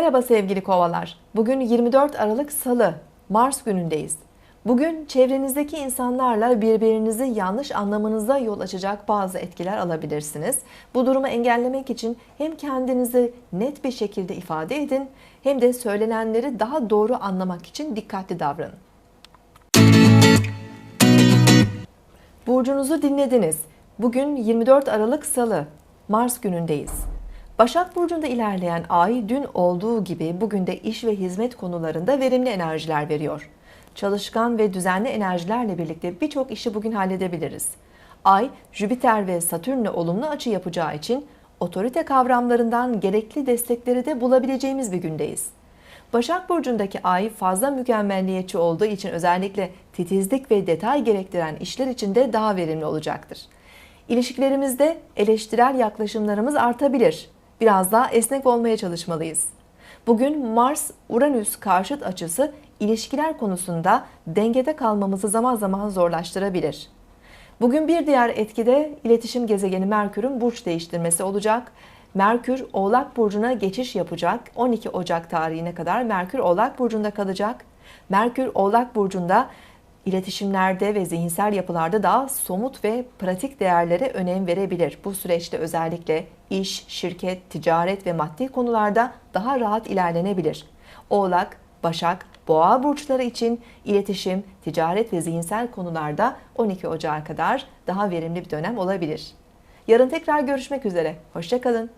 Merhaba sevgili kovalar. Bugün 24 Aralık Salı, Mars günündeyiz. Bugün çevrenizdeki insanlarla birbirinizi yanlış anlamanıza yol açacak bazı etkiler alabilirsiniz. Bu durumu engellemek için hem kendinizi net bir şekilde ifade edin hem de söylenenleri daha doğru anlamak için dikkatli davranın. Burcunuzu dinlediniz. Bugün 24 Aralık Salı, Mars günündeyiz. Başak Burcu'nda ilerleyen ay dün olduğu gibi bugün de iş ve hizmet konularında verimli enerjiler veriyor. Çalışkan ve düzenli enerjilerle birlikte birçok işi bugün halledebiliriz. Ay, Jüpiter ve Satürn'le olumlu açı yapacağı için otorite kavramlarından gerekli destekleri de bulabileceğimiz bir gündeyiz. Başak Burcu'ndaki ay fazla mükemmelliyetçi olduğu için özellikle titizlik ve detay gerektiren işler için de daha verimli olacaktır. İlişkilerimizde eleştirel yaklaşımlarımız artabilir. Biraz daha esnek olmaya çalışmalıyız. Bugün Mars-Uranüs karşıt açısı ilişkiler konusunda dengede kalmamızı zaman zaman zorlaştırabilir. Bugün bir diğer etkide iletişim gezegeni Merkür'ün burç değiştirmesi olacak. Merkür Oğlak Burcu'na geçiş yapacak. 12 Ocak tarihine kadar Merkür Oğlak Burcu'nda kalacak. Merkür Oğlak Burcu'nda iletişimlerde ve zihinsel yapılarda daha somut ve pratik değerlere önem verebilir. Bu süreçte özellikle iş, şirket, ticaret ve maddi konularda daha rahat ilerlenebilir. Oğlak, Başak, Boğa burçları için iletişim, ticaret ve zihinsel konularda 12 Ocağı kadar daha verimli bir dönem olabilir. Yarın tekrar görüşmek üzere. Hoşçakalın.